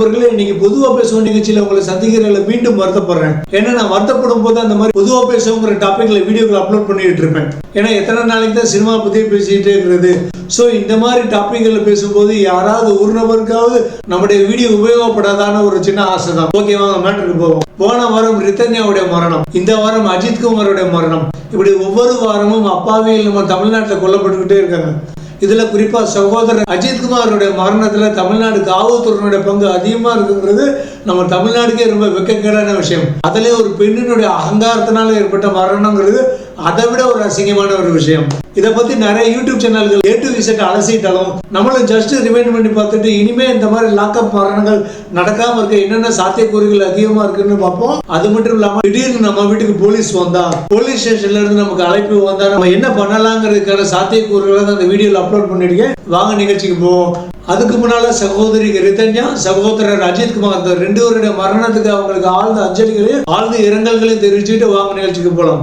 நண்பர்களே இன்னைக்கு பொதுவா பேசுவோம் நிகழ்ச்சியில உங்களை சந்திக்கிறதுல மீண்டும் வருத்தப்படுறேன். ஏன்னா நான் வருத்தப்படும் போது அந்த மாதிரி பொதுவா பேசுங்கிற டாபிக்ல வீடியோக்கள் அப்லோட் பண்ணிட்டு இருப்பேன். ஏன்னா எத்தனை நாளைக்கு தான் சினிமா பத்தி பேசிட்டே இருக்கிறது? ஸோ இந்த மாதிரி டாபிக்கள் பேசும்போது யாராவது ஒரு நபருக்காவது நம்முடைய வீடியோ உபயோகப்படாதான ஒரு சின்ன ஆசை தான் ஓகே வாங்க மேட்டருக்கு போவோம். போன வாரம் ரித்தன்யாவுடைய மரணம். இந்த வாரம் அஜித் குமாருடைய மரணம். இப்படி ஒவ்வொரு வாரமும் அப்பாவியில் நம்ம தமிழ்நாட்டில் கொல்லப்பட்டுக்கிட்டே இருக்காங்க. இதுல குறிப்பா சகோதரர் அஜித்குமாருடைய மரணத்துல தமிழ்நாடு காவல்துறையினுடைய பங்கு அதிகமா இருக்குங்கிறது நம்ம தமிழ்நாடுக்கே ரொம்ப வெக்கக்கேடான விஷயம். அதிலே ஒரு பெண்ணினுடைய அகங்காரத்தினால ஏற்பட்ட மரணங்கிறது அதை விட ஒரு அசிங்கமான ஒரு விஷயம். இதை பத்தி நிறைய யூடியூப் சேனல்கள் ஏ டு விசட் அலசிட்டாலும் நம்மளும் ஜஸ்ட் ரிமைண்ட் பண்ணி பார்த்துட்டு இனிமே இந்த மாதிரி லாக்அப் மரணங்கள் நடக்காம இருக்க என்னென்ன சாத்தியக்கூறுகள் அதிகமா இருக்குன்னு பார்ப்போம். அது மட்டும் இல்லாம திடீர்னு நம்ம வீட்டுக்கு போலீஸ் வந்தா போலீஸ் ஸ்டேஷன்ல இருந்து நமக்கு அழைப்பு வந்தா நம்ம என்ன பண்ணலாங்கிறதுக்கான சாத்தியக்கூறுகளை தான் அந்த வீடியோல அப்லோட் பண்ணிருக்கேன். வாங்க நிகழ்ச்சிக்கு போவோம். அதுக்கு முன்னால சகோதரி ரிதன்யா சகோதரர் அஜித் குமார் இந்த ரெண்டு பேருடைய மரணத்துக்கு அவங்களுக்கு ஆழ்ந்த அஞ்சலிகளையும் ஆழ்ந்த இரங்கல்களையும் தெரிவிச்சுட்டு வாங்க நிகழ்ச்சிக்கு போலாம்.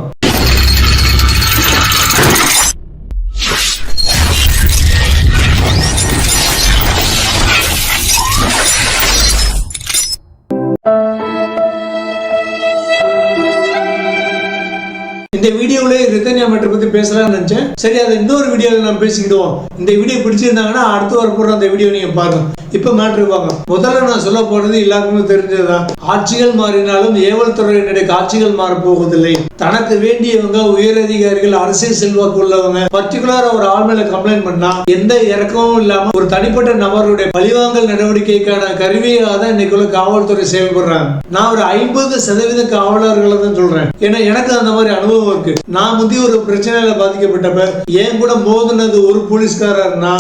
இந்த வீடியோவிலே ரித்தன்யா மேட்டர் பத்தி பேசலாம்னு நினைச்சேன். சரி அதை இன்னொரு வீடியோவில் நம்ம பேசிக்கிடுவோம். இந்த வீடியோ பிடிச்சிருந்தாங்கன்னா அடுத்து போடுற அந்த வீடியோ நீங்கள் பாருங்க. இப்போ மேட்ரு பார்க்கலாம் முதல்ல நான் சொல்ல போறது எல்லாருக்குமே தெரிஞ்சதுதான். ஆட்சிகள் மாறினாலும் ஏவல் துறையினுடைய காட்சிகள் மாறப்போவதில்லை. தனக்கு வேண்டியவங்க உயரதிகாரிகள் அரசியல் செல்வாக்கு உள்ளவங்க பர்டிகுலரா ஒரு ஆள் மேல கம்ப்ளைண்ட் பண்ணா எந்த இறக்கமும் இல்லாம ஒரு தனிப்பட்ட நபருடைய பழிவாங்கல் நடவடிக்கைக்கான கருவியாக தான் இன்னைக்குள்ள காவல்துறை செயல்படுறாங்க. நான் ஒரு ஐம்பது சதவீத காவலர்களை தான் சொல்றேன். ஏன்னா எனக்கு அந்த மாதிரி அனுபவம் இருக்கு. நான் முந்தைய ஒரு பிரச்சனையில பாதிக்கப்பட்டப்ப என் கூட மோதினது ஒரு போலீஸ்காரர்னா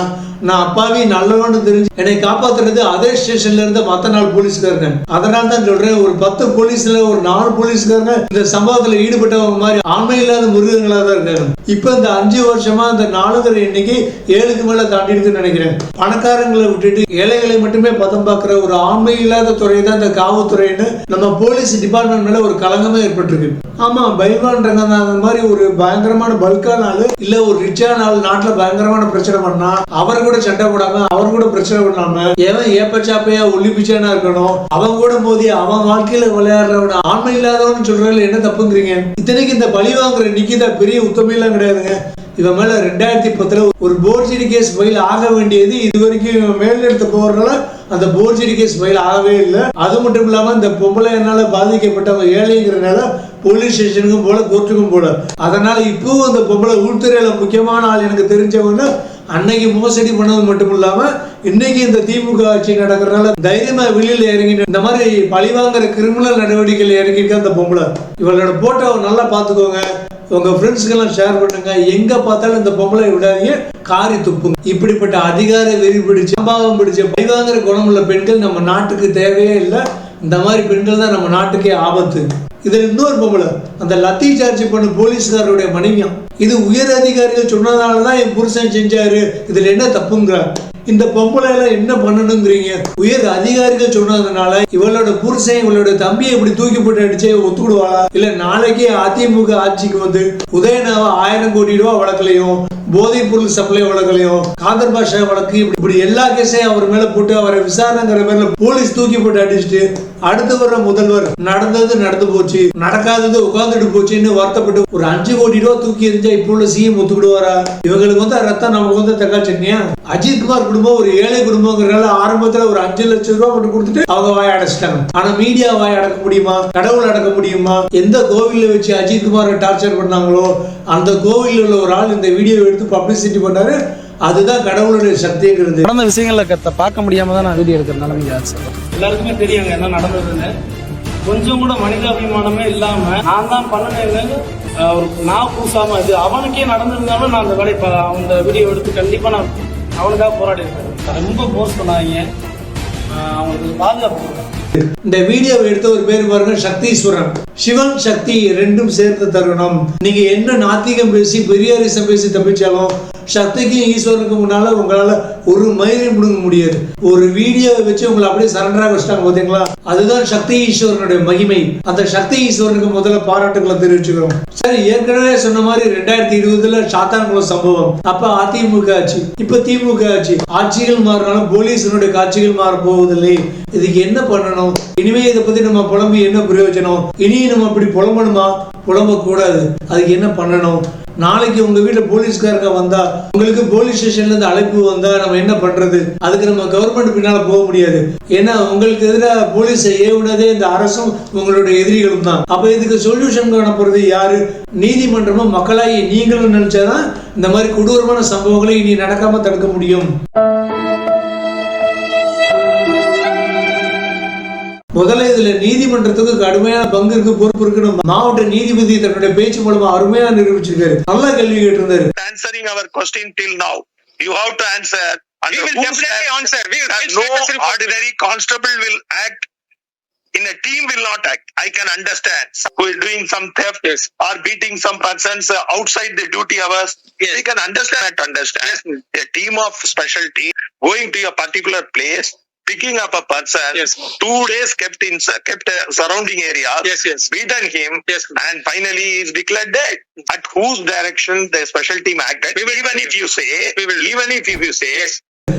நான் அப்பாவி நல்லவன்னு தெரிஞ்சு என்னை காப்பாத்துறது அதே ஸ்டேஷன்ல இருந்த மத்த நாள் போலீஸ்காரங்க. அதனால தான் சொல்றேன் ஒரு பத்து போலீஸ்ல ஒரு நாலு போலீஸ்காரங்க இந்த சம்பவத்துல ஈடுபட்டவங்க மாதிரி ஆண்மை இல்லாத முருகங்களா தான் இருக்காங்க. இப்ப இந்த அஞ்சு வருஷமா இந்த நாலுங்கிற எண்ணிக்கை ஏழுக்கு மேல தாண்டி இருக்குன்னு நினைக்கிறேன். பணக்காரங்களை விட்டுட்டு ஏழைகளை மட்டுமே பதம் பார்க்கிற ஒரு ஆண்மை இல்லாத துறை தான் இந்த காவல்துறைன்னு நம்ம போலீஸ் டிபார்ட்மெண்ட் மேல ஒரு கலங்கமே ஏற்பட்டிருக்கு. ஆமா பைல்வான்றங்க அந்த மாதிரி ஒரு பயங்கரமான பல்கான ஆளு இல்ல ஒரு ரிச்சான ஆள் நாட்டுல பயங்கரமான பிரச்சனை பண்ணா அவர்கள் கூட சண்டை போடாம அவர் கூட பிரச்சனை பண்ணாம எவன் ஏப்பச்சாப்பையா ஒளிப்பிச்சானா இருக்கணும் அவன் கூட மோதி அவன் வாழ்க்கையில விளையாடுறவன ஆண்மை இல்லாதவன் சொல்றதுல என்ன தப்புங்கிறீங்க? இத்தனைக்கு இந்த பழி வாங்குற நிக்கிதா பெரிய உத்தமையெல்லாம் கிடையாதுங்க. இவன் மேல ரெண்டாயிரத்தி பத்துல ஒரு போர்ஜிடி கேஸ் ஃபைல் ஆக வேண்டியது இது வரைக்கும் இவன் மேல் எடுத்து போறதுனால அந்த போர்ஜிடி கேஸ் ஃபைல் ஆகவே இல்லை. அது மட்டும் இல்லாம இந்த பொம்பளை என்னால பாதிக்கப்பட்டவங்க ஏழைங்கிறனால போலீஸ் ஸ்டேஷனுக்கும் போல கோர்ட்டுக்கும் போல. அதனால இப்பவும் அந்த பொம்பளை உள்துறையில முக்கியமான ஆள் எனக்கு தெரிஞ்சவங்க அன்னைக்கு மோசடி பண்ணது மட்டும் இல்லாம இன்னைக்கு இந்த திமுக ஆட்சி நடக்கிறதுனால தைரியமா வெளியில இறங்கி இந்த மாதிரி பழிவாங்கிற கிரிமினல் நடவடிக்கைகள் இறங்கிட்டு அந்த பொம்பளை. இவளோட போட்டோ நல்லா பாத்துக்கோங்க உங்க ஃப்ரெண்ட்ஸ்க்கெல்லாம் ஷேர் பண்ணுங்க. எங்க பார்த்தாலும் இந்த பொம்பளை விடாதீங்க காரி துப்புங்க. இப்படிப்பட்ட அதிகார வெறி பிடிச்ச சம்பாவம் பிடிச்ச பழிவாங்கிற குணமுள்ள பெண்கள் நம்ம நாட்டுக்கு தேவையே இல்லை. இந்த மாதிரி பெண்கள் தான் நம்ம நாட்டுக்கே ஆபத்து. இதில் இன்னொரு பொம்பளை அந்த லத்தி சார்ஜ் பண்ண போலீஸ்காரருடைய மனைவியம். இது உயர் அதிகாரிகள் சொன்னதால தான் என் புருஷன் செஞ்சாரு. இதில் என்ன தப்புங்கிறார்? இந்த பொம்பளை எல்லாம் என்ன பண்ணணுங்கிறீங்க? உயர் அதிகாரிகள் சொன்னதுனால இவளோட புருஷன் இவளோட தம்பியை இப்படி தூக்கி போட்டு அடிச்சே ஒத்துக்கிடுவாளா? இல்ல நாளைக்கே அதிமுக ஆட்சிக்கு வந்து உதயநாவ ஆயிரம் கோடி ரூபாய் வழக்குலையும் போதைப் பொருள் சப்ளை வழக்குலையும் காதர் பாஷா வழக்கு இப்படி இப்படி எல்லா கேஸையும் அவர் மேல போட்டு அவரை விசாரணைங்கிற மேல போலீஸ் தூக்கி போட்டு அடிச்சுட்டு அடுத்து வர்ற முதல்வர் நடந்தது நடந்து போச்சு நடக்காதது உட்காந்துட்டு போச்சுன்னு வருத்தப்பட்டு ஒரு அஞ்சு கோடி ரூபா தூக்கி எரிஞ்சா இப்போ உள்ள சிஎம் ஒத்துக்கிடுவாரா? இவங்களுக்கு வந்து ரத்தம் நமக்கு வந்து தக்காளி சட்னியா? அஜித் குமார் குடும்பம் ஒரு ஏழை குடும்பங்கிறனால ஆரம்பத்துல ஒரு அஞ்சு லட்சம் ரூபாய் மட்டும் கொடுத்துட்டு அவங்க வாய் அடைச்சிட்டாங்க. ஆனா மீடியா வாய் அடக்க முடியுமா? கடவுள் அடக்க முடியுமா? எந்த கோவில்ல வச்சு அஜித்குமாரை டார்ச்சர் பண்ணாங்களோ அந்த கோவில்ல உள்ள ஒரு ஆள் இந்த வீடியோ எடுத்து பப்ளிசிட்டி பண்ணாரு. அதுதான் கடவுளுடைய சக்திங்கிறது. நடந்த விஷயங்களை கத்த பார்க்க முடியாம தான் நான் வீடியோ எடுக்கிற ஆச்சு எல்லாருக்குமே தெரியுங்க என்ன நடந்ததுன்னு. கொஞ்சம் கூட மனிதாபிமானமே இல்லாம நான் தான் பண்ணினேன்னு நான் பூசாம இது அவனுக்கே நடந்திருந்தாலும் நான் அந்த வேலையை ப- அந்த வீடியோ எடுத்து கண்டிப்பா நான் அவனுக்காக போராடி இருப்பேன் ரொம்ப போஸ்ட் பண்ணாங்க அவங்களுக்கு பாதுகாப்பு இந்த வீடியோவை எடுத்த ஒரு பேர் பாருங்க சக்தீஸ்வரன். சிவன் சக்தி ரெண்டும் சேர்த்து தருணம். நீங்க என்ன நாத்திகம் பேசி பெரியாரிசம் பேசி தப்பிச்சாலும் சக்திக்கும் ஈஸ்வரனுக்கு முன்னால உங்களால ஒரு மயிரை முடுங்க முடியாது. ஒரு வீடியோவை வச்சு உங்களை அப்படியே சரண்டராக வச்சுட்டாங்க பார்த்தீங்களா? அதுதான் சக்தி ஈஸ்வரனுடைய மகிமை. அந்த சக்தி ஈஸ்வரனுக்கு முதல்ல பாராட்டுகளை தெரிவிச்சுக்கிறோம். சரி ஏற்கனவே சொன்ன மாதிரி ரெண்டாயிரத்தி இருபதுல சாத்தான்குளம் சம்பவம். அப்ப அதிமுக ஆட்சி இப்ப திமுக ஆட்சி. ஆட்சிகள் மாறினாலும் போலீஸினுடைய காட்சிகள் மாற போவதில்லை இதுக்கு என்ன பண்ணணும்? இனிமே இதை பத்தி நம்ம புலம்பு என்ன பிரயோஜனம்? இனி நம்ம இப்படி புலம்பணுமா? புலம்ப கூடாது அதுக்கு என்ன பண்ணணும்? நாளைக்கு உங்க வீட்டுல போலீஸ்காரங்க வந்தா உங்களுக்கு போலீஸ் ஸ்டேஷன்ல இருந்து அழைப்பு வந்தா நம்ம என்ன பண்றது? அதுக்கு நம்ம கவர்மெண்ட் பின்னால போக முடியாது. ஏன்னா உங்களுக்கு எதிராக போலீஸை ஏவுனதே இந்த அரசும் உங்களுடைய எதிரிகளும் தான். அப்ப இதுக்கு சொல்யூஷன் காணப்படுறது யாரு? நீதிமன்றமும் மக்களாகி நீங்களும் நினைச்சாதான் இந்த மாதிரி கொடூரமான சம்பவங்களை இனி நடக்காம தடுக்க முடியும். முதல்ல இதுல நீதிமன்றத்துக்கு கடுமையான பங்கு இருக்கு பொறுப்பு இருக்குன்னு மாவட்ட நீதிபதி தன்னுடைய பேச்சு மூலமா அருமையா நிரூபிச்சிருக்காரு நல்லா கேள்வி கேட்டிருந்தாரு answering our question till now. You have to answer. We Under will definitely answer. We will no ordinary constable will act in a team will not act. I can understand who is doing some theft Yes. or beating some persons uh, outside the duty hours. Yes. We can understand that. Understand a team of special team going to a particular place, picking up a person. Yes. Two days kept in kept uh, surrounding area. Yes, yes. Beaten him. Yes. And finally he is declared dead. At whose direction the special team acted? We will- even if you say, We will- even if you say,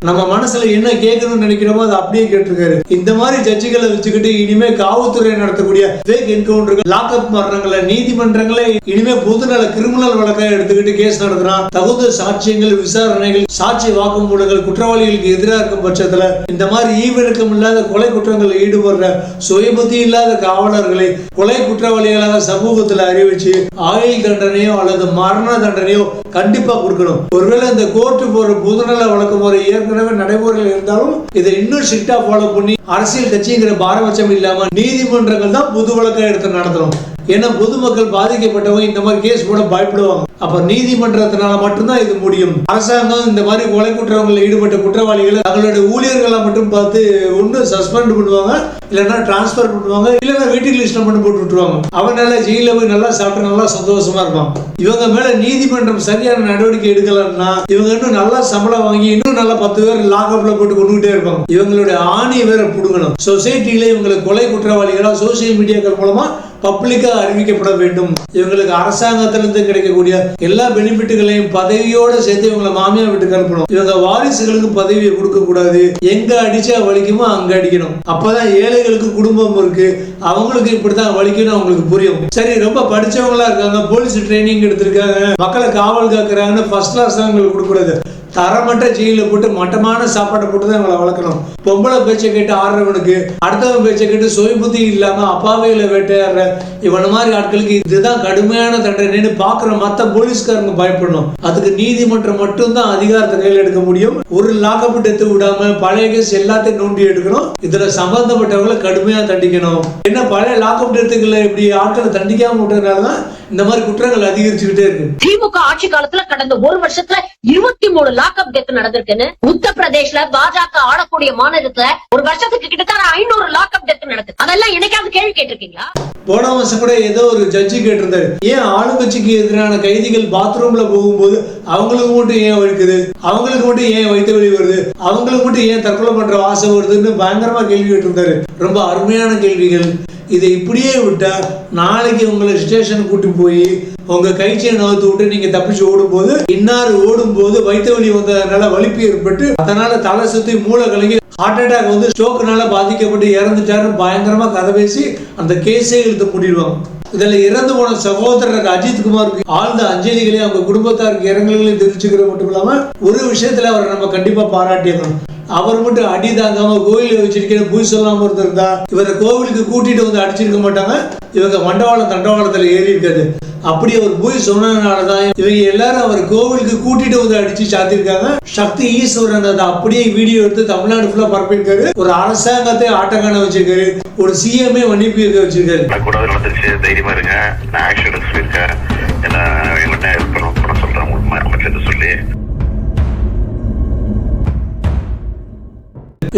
நம்ம மனசுல என்ன கேட்கணும்னு நினைக்கிறோமோ அதை அப்படியே கேட்டிருக்காரு. இந்த மாதிரி ஜட்ஜிகளை வச்சுக்கிட்டு இனிமே காவல்துறை நடத்தக்கூடிய ஃபேக் என்கவுண்டர்கள் லாக்அப் மரணங்களை நீதிமன்றங்களை இனிமே பொதுநல கிரிமினல் வழக்கை எடுத்துக்கிட்டு கேஸ் நடத்துறான். தகுந்த சாட்சியங்கள் விசாரணைகள் சாட்சி வாக்குமூலங்கள் குற்றவாளிகளுக்கு எதிராக இருக்கும் பட்சத்துல இந்த மாதிரி ஈவிரக்கம் இல்லாத கொலை குற்றங்களில் ஈடுபடுற சுயபுத்தி இல்லாத காவலர்களை கொலை குற்றவாளிகளாக சமூகத்துல அறிவிச்சு ஆயுள் தண்டனையோ அல்லது மரண தண்டனையோ கண்டிப்பா கொடுக்கணும். ஒருவேளை இந்த கோர்ட்டு போற பொதுநல வழக்கு முறை ஏற்கனவே நடைமுறையில் இருந்தாலும் இதை இன்னும் ஸ்ட்ரிக்டா ஃபாலோ பண்ணி அரசியல் கட்சிங்கிற பாரபட்சம் இல்லாம நீதிமன்றங்கள் தான் பொது வழக்கை எடுத்து நடத்தணும். ஏன்னா பொதுமக்கள் பாதிக்கப்பட்டவங்க இந்த மாதிரி கேஸ் போட பயப்படுவாங்க. அப்ப நீதிமன்றத்தினால மட்டும்தான் இது முடியும். அரசாங்கம் இந்த மாதிரி கொலை குற்றங்களில் ஈடுபட்ட குற்றவாளிகளை தங்களுடைய ஊழியர்களை மட்டும் பார்த்து ஒன்று சஸ்பெண்ட் பண்ணுவாங்க இல்லைன்னா டிரான்ஸ்ஃபர் பண்ணுவாங்க இல்லைன்னா வீட்டுக்கு லிஸ்ட்ல மட்டும் போட்டு விட்டுருவாங்க. அவன் நல்லா ஜெயில போய் நல்லா சாப்பிட்டு நல்லா சந்தோஷமா இருப்பான். இவங்க மேல நீதிமன்றம் சரியான நடவடிக்கை எடுக்கலன்னா இவங்க இன்னும் நல்லா சம்பளம் வாங்கி இன்னும் நல்லா பத்து பேர் லாக்அப்ல போட்டு கொண்டுகிட்டே இருப்பாங்க. இவங்களுடைய ஆணி வேற புடுங்கணும். சொசைட்டியில இவங்களை கொலை குற்றவாளிகளா சோசியல் மீடியாக்கள் மூலமா பப்ளிக்காக அறிவிக்கப்பட வேண்டும். இவங்களுக்கு அரசாங்கத்திலிருந்து கிடைக்கக்கூடிய எல்லா பெனிஃபிட்டுகளையும் பதவியோட சேர்த்து இவங்களை மாமியார் வீட்டுக்கு அனுப்பணும். இவங்க வாரிசுகளுக்கு பதவியை கொடுக்க கூடாது. எங்க அடிச்சா வலிக்குமோ அங்க அடிக்கணும். அப்பதான் ஏழைகளுக்கு குடும்பம் இருக்கு. அவங்களுக்கு இப்படித்தான் வலிக்கணும் அவங்களுக்கு புரியும். சரி ரொம்ப படிச்சவங்களா இருக்காங்க. போலீஸ் ட்ரைனிங் எடுத்திருக்காங்க. மக்களை காவல் காக்குறாங்கன்னு ஃபர்ஸ்ட் கிளாஸ் தான் கொடுக்கக்கூடாது கொடுக்கூடாது தரமட்ட ஜெயிலில் போட்டு மட்டமான சாப்பாடை போட்டு தான் எங்களை வளர்க்கணும். பொம்பளை பேச்சை கேட்டு ஆடுறவனுக்கு அடுத்தவன் பேச்சை கேட்டு சுய புத்தி இல்லாம அப்பாவையில வேட்டையாடுற இவன மாதிரி ஆட்களுக்கு இதுதான் கடுமையான தண்டனைன்னு பாக்குற மத்த போலீஸ்காரங்க பயப்படணும். அதுக்கு நீதிமன்றம் மட்டும்தான் அதிகாரத்தை கையில் எடுக்க முடியும். ஒரு லாக்கப் எடுத்து விடாம பழைய கேஸ் எல்லாத்தையும் நோண்டி எடுக்கணும். இதுல சம்பந்தப்பட்டவங்களை கடுமையா தண்டிக்கணும். என்ன பழைய லாக்கப் டெத்துக்களை இப்படி ஆட்களை தண்டிக்காம விட்டதுனால தான் இந்த மாதிரி குற்றங்கள் அதிகரிச்சுக்கிட்டே இருக்கு. திமுக ஆட்சி காலத்துல கடந்த ஒரு வருஷத்துல இருபத்தி மூணு லாக்அப் டெத் நடந்திருக்குன்னு உத்தரப்பிரதேஷ்ல பாஜக ஆடக்கூடிய மாநிலத்துல ஒரு வருஷத்துக்கு கிட்டத்தட்ட ஐநூறு லாக்அப் டெத் நடக்குது. அதெல்லாம் என்னைக்காவது கேள்வி கேட்டிருக்கீங்களா? போன வருஷம் கூட ஏதோ ஒரு ஜட்ஜி கேட்டிருந்தாரு. ஏன் ஆளுங்கட்சிக்கு எதிரான கைதிகள் பாத்ரூம்ல போகும்போது அவங்களுக்கு மட்டும் ஏன் வலிக்குது? அவங்களுக்கு மட்டும் ஏன் வயிற்று வழி வருது? அவங்களுக்கு மட்டும் ஏன் தற்கொலை பண்ற ஆசை வருதுன்னு பயங்கரமா கேள்வி கேட்டிருந்தாரு. ரொம்ப அருமையான கேள்விகள். இதை இப்படியே விட்டா நாளைக்கு உங்களை ஸ்டேஷன் கூட்டி போய் உங்க கைச்சியை நகர்த்து விட்டு நீங்க தப்பிச்சு ஓடும்போது இன்னார் ஓடும்போது வயிற்று வலி வந்ததுனால வலிப்பு ஏற்பட்டு அதனால தலை சுத்தி மூளை கலங்கி ஹார்ட் அட்டாக் வந்து ஸ்ட்ரோக்குனால பாதிக்கப்பட்டு இறந்துட்டாருன்னு பயங்கரமா கதை பேசி அந்த கேஸே இழுத்து முடிடுவாங்க. இதுல இறந்து போன சகோதரர் அஜித் குமாருக்கு ஆழ்ந்த அஞ்சலிகளையும் அவங்க குடும்பத்தாருக்கு இரங்கல்களையும் தெரிவிச்சுக்கிறது மட்டும் இல்லாம ஒரு விஷயத்துல அவரை நம்ம கண்டிப்பா பாராட்டியிருக்கணும் அவர் மட்டும் அடி தாங்காம கோயில வச்சிருக்கிற பூய் சொல்லாம இருந்திருந்தா இவரை கோவிலுக்கு கூட்டிட்டு வந்து அடிச்சிருக்க மாட்டாங்க. இவங்க மண்டவாளம் தண்டவாளத்துல ஏறி இருக்காது. அப்படி அவர் பூய் சொன்னதுனாலதான் இவங்க எல்லாரும் அவர் கோவிலுக்கு கூட்டிட்டு வந்து அடிச்சு சாத்திருக்காங்க. சக்தி ஈஸ்வரன் அதை அப்படியே வீடியோ எடுத்து தமிழ்நாடு ஃபுல்லா பரப்பியிருக்காரு. ஒரு அரசாங்கத்தை ஆட்டக்கான வச்சிருக்காரு. ஒரு சிஎம்ஏ மன்னிப்பு வச்சிருக்காரு. தைரியமா இருங்க. நான் ஆக்ஷன் எடுக்க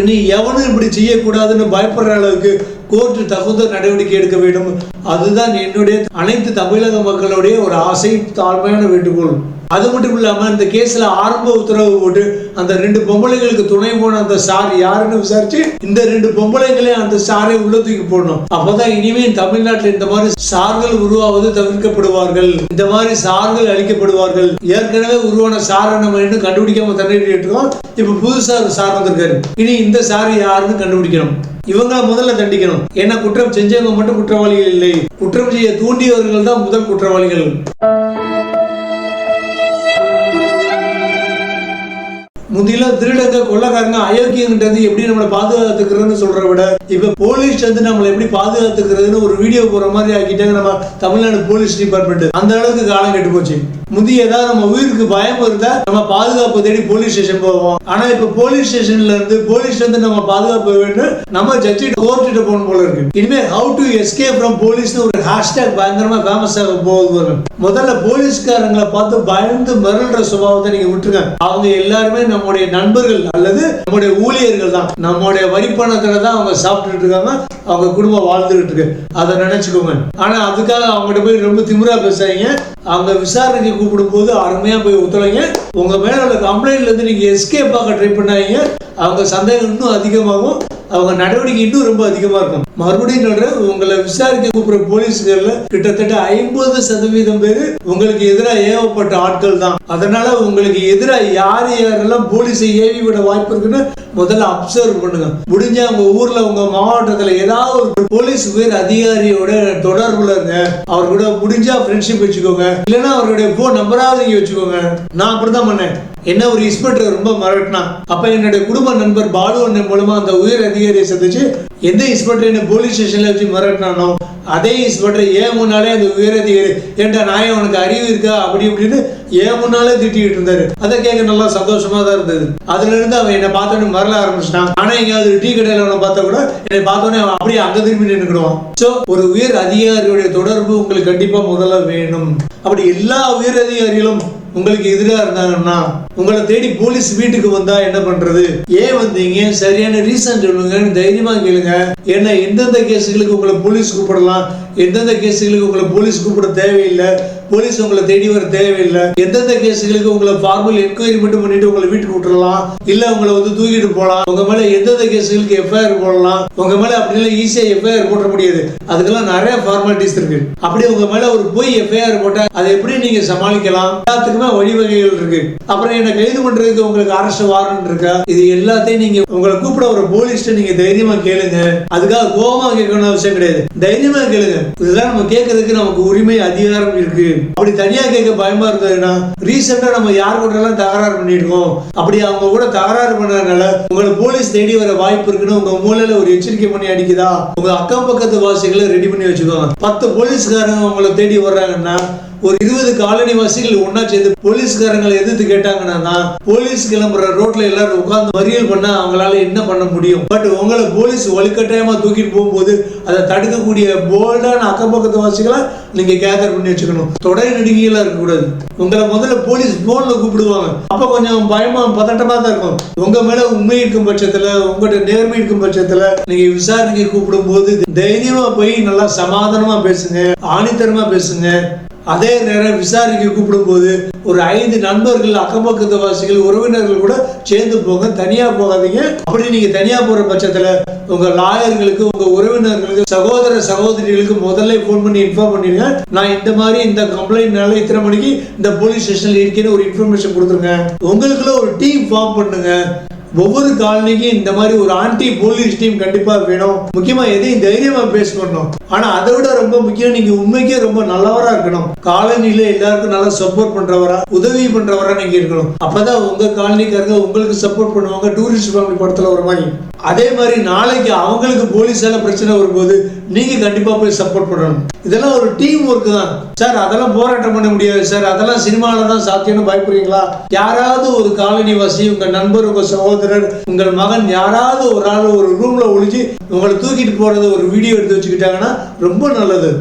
இனி எவனும் இப்படி செய்யக்கூடாதுன்னு பயப்படுற அளவுக்கு கோர்ட்டு தகுந்த நடவடிக்கை எடுக்க வேண்டும். அதுதான் என்னுடைய அனைத்து தமிழக மக்களுடைய ஒரு ஆசை தாழ்மையான வேண்டுகோள். அது மட்டும் இல்லாம இந்த கேஸ்ல ஆரம்ப உத்தரவு போட்டு அந்த ரெண்டு பொம்பளைங்களுக்கு துணை போன அந்த சார் யாருன்னு விசாரிச்சு இந்த ரெண்டு பொம்பளைங்களையும் அந்த சாரை உள்ள தூக்கி போடணும். அப்போதான் இனிமே தமிழ்நாட்டில் இந்த மாதிரி சார்கள் உருவாவது தவிர்க்கப்படுவார்கள். இந்த மாதிரி சார்கள் அழிக்கப்படுவார்கள். ஏற்கனவே உருவான சாரை நம்ம இன்னும் கண்டுபிடிக்காம தண்ணீர் இருக்கோம். இப்ப புதுசா ஒரு சார் வந்திருக்காரு. இனி இந்த சார் யாருன்னு கண்டுபிடிக்கணும். இவங்க முதல்ல தண்டிக்கணும். ஏன்னா குற்றம் செஞ்சவங்க மட்டும் குற்றவாளிகள் இல்லை. குற்றம் செய்ய தூண்டியவர்கள் தான் முதல் குற்றவாளிகள். முந்தியெல்லாம் திருடங்க கொள்ளக்காரங்க அயோக்கியங்கிட்ட எப்படி நம்மளை பாதுகாத்துக்கிறதுன்னு சொல்றத விட இப்ப போலீஸ் வந்து நம்மளை எப்படி பாதுகாத்துக்கிறதுன்னு ஒரு வீடியோ போற மாதிரி ஆக்கிட்டாங்க நம்ம தமிழ்நாடு போலீஸ் டிபார்ட்மெண்ட் அந்த அளவுக்கு காலம் கெட்டு போச்சு. முந்தைய ஏதாவது நம்ம உயிருக்கு பயம் இருந்தா நம்ம பாதுகாப்பு தேடி போலீஸ் ஸ்டேஷன் போவோம். ஆனா இப்ப போலீஸ் ஸ்டேஷன்ல இருந்து போலீஸ் வந்து நம்ம பாதுகாப்பு வேண்டும் நம்ம ஜட்ஜி கோர்ட்டு போகணும் போல இருக்கு. இனிமே how to escape from police ஒரு ஹேஷ்டேக் பயங்கரமா ஃபேமஸ் ஆக போகுது முதல்ல போலீஸ்காரங்களை பார்த்து பயந்து மிரள்ற சுபாவத்தை நீங்க விட்டுருங்க. அவங்க எல்லாருமே நம்ம நம்முடைய நண்பர்கள் அல்லது நம்முடைய ஊழியர்கள் தான். நம்முடைய வரிப்பணத்துல தான் அவங்க சாப்பிட்டுட்டு இருக்காங்க அவங்க குடும்பம் வாழ்ந்துகிட்டு இருக்கு. அதை நினைச்சுக்கோங்க. ஆனா அதுக்காக அவங்ககிட்ட போய் ரொம்ப திமிரா பேசாதீங்க. அவங்க விசாரணைக்கு கூப்பிடும் போது அருமையா போய் ஒத்துழைங்க. உங்க மேல உள்ள கம்ப்ளைண்ட்ல இருந்து நீங்க எஸ்கேப் ஆக ட்ரை பண்ணாதீங்க. அவங்க சந்தேகம் இன்னும் அதிகமாகும். அவங்க நடவடிக்கை இன்னும் ரொம்ப அதிகமாக இருக்கும். மறுபடியும் சொல்றேன் உங்களை விசாரிக்க கூப்பிடுற போலீஸ்கள்ல கிட்டத்தட்ட ஐம்பது சதவீதம் பேர் உங்களுக்கு எதிராக ஏவப்பட்ட ஆட்கள் தான். அதனால உங்களுக்கு எதிராக யார் யாரெல்லாம் போலீஸை ஏவி விட வாய்ப்பு இருக்குன்னு முதல்ல அப்சர்வ் பண்ணுங்க. முடிஞ்ச உங்க ஊர்ல உங்க மாவட்டத்துல ஏதாவது ஒரு போலீஸ் உயர் அதிகாரியோட தொடர்புல இருங்க. அவர் கூட முடிஞ்சா ஃப்ரெண்ட்ஷிப் வச்சுக்கோங்க. இல்லைன்னா அவருடைய போன் நம்பராவது நீங்க வச்சுக்கோங்க. நான் அப்படிதான் பண்ணேன். என்ன ஒரு இன்ஸ்பெக்டர் ரொம்ப மிரட்டினா அப்ப என்னுடைய குடும்ப நண்பர் பாலு அண்ணன் மூலமா அந்த உயர் அதிகாரியை சந்திச்சு எந்த இன்ஸ்பெக்டர் என்ன போலீஸ் ஸ்டேஷன்ல வச்சு மிரட்டினானோ அதே இன்ஸ்பெக்டர் ஏன் முன்னாலே அந்த உயர் அதிகாரி ஏன்டா நாயம் உனக்கு அறிவு இருக்கா? அப்படி இப்படின்னு ஏன் முன்னாலே திட்டிக்கிட்டு இருந்தாரு. அதை கேட்க நல்லா சந்தோஷமா தான் இருந்தது. அதுல இருந்து அவன் என்னை பார்த்தோன்னே மறல ஆரம்பிச்சிட்டான். ஆனா எங்கேயாவது டீ கடையில அவனை பார்த்தா கூட என்னை பார்த்தோன்னே அவன் அப்படியே அங்க திரும்பி நின்றுக்கிடுவான் சோ ஒரு உயர் அதிகாரியுடைய தொடர்பு உங்களுக்கு கண்டிப்பா முதல்ல வேணும். அப்படி எல்லா உயர் அதிகாரிகளும் உங்களுக்கு எதிராக இருந்தாங்கன்னா உங்களை தேடி போலீஸ் வீட்டுக்கு வந்தா என்ன பண்றது? ஏன் வந்தீங்க? சரியான ரீசன் சொல்லுங்கன்னு தைரியமா கேளுங்க. ஏன்னா எந்தெந்த கேஸுகளுக்கு உங்களை போலீஸ் கூப்பிடலாம்? எந்தெந்த கேஸுகளுக்கு உங்களை போலீஸ் கூப்பிட தேவையில்லை? போலீஸ் உங்களை தேடி வர தேவையில்லை. எந்தெந்த கேஸுகளுக்கு உங்களை ஃபார்மல் என்கொயரி மட்டும் பண்ணிட்டு உங்களை வீட்டுக்கு விட்டுறலாம். இல்ல உங்களை வந்து தூக்கிட்டு போகலாம். உங்க மேல எந்தெந்த கேஸுகளுக்கு எஃப்ஐஆர் போடலாம். உங்க மேல அப்படி இல்லை ஈஸியா எஃப்ஐஆர் போட முடியாது. அதுக்கெல்லாம் நிறைய ஃபார்மாலிட்டிஸ் இருக்கு. அப்படி உங்க மேல ஒரு பொய் எஃப்ஐஆர் போட்டா அதை எப்படி நீங்க சமாளிக்கலாம்? எல்லாத்துக்குமே வழிவகைகள் இருக்கு. அப்புறம் என்ன கைது பண்றதுக்கு உங்களுக்கு அரசு வாரண்ட் இருக்கா? இது எல்லாத்தையும் நீங்க உங்களை கூப்பிட ஒரு போலீஸ்ட நீங்க தைரியமா கேளுங்க. அதுக்காக கோபமா கேட்கணும் அவசியம் கிடையாது. தைரியமா கேளுங்க. இதுதான் நம்ம கேட்கறதுக்கு நமக்கு உரிமை அதிகாரம் இருக்கு. அப்படி தனியா கேட்க பயமா இருந்ததுன்னா ரீசெண்டா நம்ம யார் கூட எல்லாம் தகராறு பண்ணிருக்கோம் அப்படி அவங்க கூட தகராறு பண்ணதுனால உங்களை போலீஸ் தேடி வர வாய்ப்பு இருக்குன்னு உங்க மூலையில ஒரு எச்சரிக்கை பண்ணி அடிக்குதா? உங்க அக்கம் பக்கத்து வாசிகளை ரெடி பண்ணி வச்சுக்கோங்க. பத்து போலீஸ்காரங்க உங்களை தேடி வர்றாங்கன்னா ஒரு இருபது காலனி வாசிகள் ஒன்னா சேர்ந்து போலீஸ்காரங்களை எதிர்த்து கேட்டாங்கன்னா போலீஸ் கிளம்புற ரோட்ல எல்லாரும் உட்கார்ந்து மறியல் பண்ணா அவங்களால என்ன பண்ண முடியும்? பட் உங்களை போலீஸ் வலுக்கட்டாயமா தூக்கிட்டு போகும்போது அதை தடுக்கக்கூடிய போல்டான அக்கம் பக்கத்து வாசிகளை நீங்க கேதர் பண்ணி வச்சுக்கணும். தொடை நெடுங்கியெல்லாம் இருக்கக்கூடாது. உங்களை முதல்ல போலீஸ் போன்ல கூப்பிடுவாங்க. அப்ப கொஞ்சம் பயமா பதட்டமா தான் இருக்கும். உங்க மேல உண்மை இருக்கும் பட்சத்துல உங்கள்கிட்ட நேர்மை இருக்கும் பட்சத்துல நீங்க விசாரணைக்கு கூப்பிடும் போது தைரியமா போய் நல்லா சமாதானமா பேசுங்க ஆணித்தரமா பேசுங்க. அதே நேரம் விசாரிக்க கூப்பிடும்போது ஒரு ஐந்து நண்பர்கள் அக்கம்பக்கத்து வாசிகள் உறவினர்கள் கூட சேர்ந்து போங்க தனியா போகாதீங்க. அப்படி நீங்க தனியா போற பட்சத்துல உங்க லாயர்களுக்கு உங்க உறவினர்களுக்கு சகோதர சகோதரிகளுக்கு முதல்ல ஃபோன் பண்ணி இன்ஃபார்ம் பண்ணிருங்க நான் இந்த மாதிரி இந்த கம்ப்ளைண்ட்னால இத்தனை மணிக்கு இந்த போலீஸ் ஸ்டேஷன்ல இருக்கேன்னு ஒரு இன்ஃபர்மேஷன் கொடுத்துருங்க. உங்களுக்குள்ள ஒரு டீம் ஃபார்ம் பண்ணுங்க. ஒவ்வொரு காலனிக்கும் இந்த மாதிரி ஒரு ஆன்டி போலீஸ் டீம் கண்டிப்பா வேணும். முக்கியமா எதையும் தைரியமா பேஸ் பண்ணணும் ஆனா அதை விட ரொம்ப முக்கியம் நீங்க உண்மைக்கே ரொம்ப நல்லவரா இருக்கணும். காலனில எல்லாருக்கும் நல்லா சப்போர்ட் பண்றவரா உதவி பண்றவரா நீங்க இருக்கணும். அப்பதான் உங்க காலனிக்காரங்க உங்களுக்கு சப்போர்ட் பண்ணுவாங்க டூரிஸ்ட் ஃபேமிலி படத்துல ஒரு மாதிரி. அதே மாதிரி நாளைக்கு அவங்களுக்கு போலீஸால பிரச்சனை வரும்போது நீங்க கண்டிப்பா போய் சப்போர்ட் பண்ணணும். இதெல்லாம் ஒரு டீம் ஒர்க் தான். சார் அதெல்லாம் போராட்டம் பண்ண முடியாது சார். அதெல்லாம் சினிமாவில தான் சாத்தியம்னு பயப்படுறீங்களா? யாராவது ஒரு காலனி வாசி உங்க நண்பர் உங்க சகோதரர் உங்கள் மகன் யாராவது ஒரு ஆள் ஒரு ரூம்ல ஒழிச்சு உங்களை தூக்கிட்டு போறது ஒரு வீடியோ எடுத்து வச்சுக்கிட்டாங்கன்னா ரொம்ப நல்லது.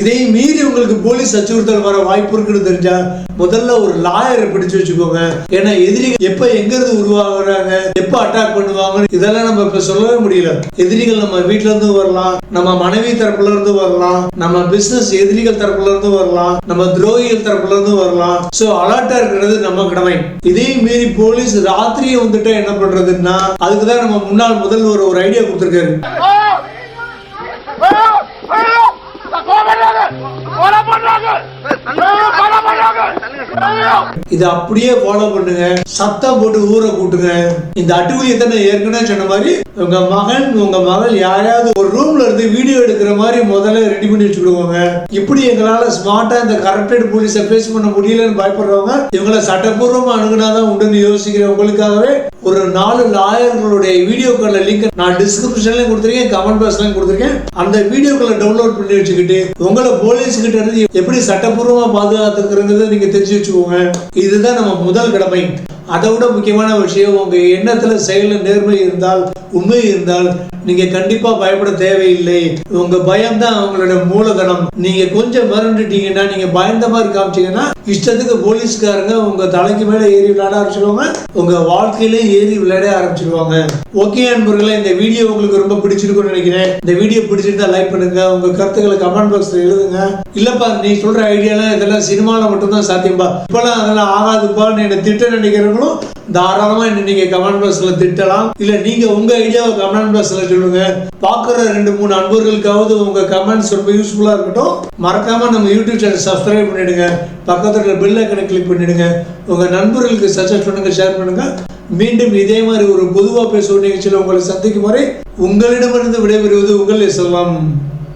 இதையும் மீறி உங்களுக்கு போலீஸ் அச்சுறுத்தல் வர வாய்ப்பு இருக்குன்னு தெரிஞ்சா முதல்ல ஒரு லாயரை பிடிச்சு வச்சுக்கோங்க. ஏன்னா எதிரிகள் எப்ப எங்க இருந்து உருவாகுறாங்க எப்ப அட்டாக் பண்ணுவாங்க இதெல்லாம் நம்ம இப்ப சொல்லவே முடியல. எதிரிகள் நம்ம வீட்டுல இருந்து வரலாம் நம்ம மனைவி தரப்புல இருந்து வரலாம் நம்ம பிசினஸ் எதிரிகள் தரப்புல இருந்து வரலாம் நம்ம துரோகிகள் தரப்புல இருந்து வரலாம். சோ அலர்ட்டா இருக்கிறது நம்ம கடமை. இதையும் மீறி போலீஸ் ராத்திரியே வந்துட்டா என்ன பண்றதுன்னா அதுக்குதான் நம்ம முன்னாள் முதல்வர் ஒரு ஐடியா கொடுத்துருக்காரு. ¡Hola, por இதை அப்படியே ஃபாலோ பண்ணுங்க. சத்தம் போட்டு ஊரை கூட்டுங்க. இந்த அட்டுக்குழியத்தை நான் ஏற்கனவே சொன்ன மாதிரி உங்க மகன் உங்க மகள் யாரையாவது ஒரு ரூம்ல இருந்து வீடியோ எடுக்கிற மாதிரி முதல்ல ரெடி பண்ணி வச்சுக்கிடுவாங்க. இப்படி எங்களால ஸ்மார்ட்டா இந்த கரப்டட் போலீஸை ஃபேஸ் பண்ண முடியலன்னு பயப்படுறவங்க இவங்கள சட்டப்பூர்வமா அணுகுனாதான் உண்டுன்னு யோசிக்கிறவங்களுக்காகவே ஒரு நாலு லாயர்களுடைய வீடியோக்கள லிங்க் நான் டிஸ்கிரிப்ஷன்லயும் கொடுத்துருக்கேன் கமெண்ட் பாக்ஸ்லயும் கொடுத்துருக்கேன். அந்த வீடியோக்களை டவுன்லோட் பண்ணி வச்சுக்கிட்டு உங்களை போலீஸ் கிட்ட இருந்து எப்படி சட்டப்பூர்வமா இருக்குங்கிறத நீங்க தெரிஞ்சு வச்சுக்கோங்க. இதுதான் நம்ம முதல் கடமை. அதை விட முக்கியமான விஷயம் உங்க எண்ணத்துல செயல நேர்மை இருந்தால் உண்மை இருந்தால் நீங்க கண்டிப்பா பயப்பட தேவையில்லை. உங்க பயம் தான் அவங்களோட மூலதனம். நீங்க கொஞ்சம் மறந்துட்டீங்கன்னா நீங்க பயந்த மாதிரி காமிச்சீங்கன்னா இஷ்டத்துக்கு போலீஸ்காரங்க உங்க தலைக்கு மேல ஏறி விளையாட ஆரம்பிச்சிருவாங்க. உங்க வாழ்க்கையில ஏறி விளையாட ஆரம்பிச்சிருவாங்க. ஓகே அன்பர்களே இந்த வீடியோ உங்களுக்கு ரொம்ப பிடிச்சிருக்கும்னு நினைக்கிறேன். இந்த வீடியோ பிடிச்சிருந்தா லைக் பண்ணுங்க. உங்க கருத்துக்களை கமெண்ட் பாக்ஸ்ல எழுதுங்க. இல்லப்பா நீ சொல்ற ஐடியாலாம் இதெல்லாம் சினிமால மட்டும்தான் சாத்தியம்பா. இப்பெல்லாம் அதெல்லாம் ஆகாதுப்பான்னு என்ன திட்ட நினைக்கிறவங்களும் தாராளமா என்ன நீங்க கமெண்ட் பாக்ஸ்ல திட்டலாம். இல்ல நீங்க உங்க ஐடியாவை கமெண்ட் பாக்ஸ்ல சொல்லுங்க. பாக்குற ரெண்டு மூணு அன்பர்களுக்காவது உங்க கமெண்ட்ஸ் ரொம்ப யூஸ்ஃபுல்லா இருக்கட்டும். மறக்காம நம்ம யூடியூப் சேனல் சப்ஸ்கிரைப் பண்ணிடுங்க. பக்கத்துல பெல் ஐக்கனை கிளிக் பண்ணிடுங்க. உங்க நண்பர்களுக்கு சஜஸ்ட் பண்ணுங்க ஷேர் பண்ணுங்க. மீண்டும் இதே மாதிரி ஒரு பொதுவா பேசுவோம் நிகழ்ச்சியில் உங்களை சந்திக்கும் வரை உங்களிடமிருந்து விடைபெறுவது உங்கள் செல்வம்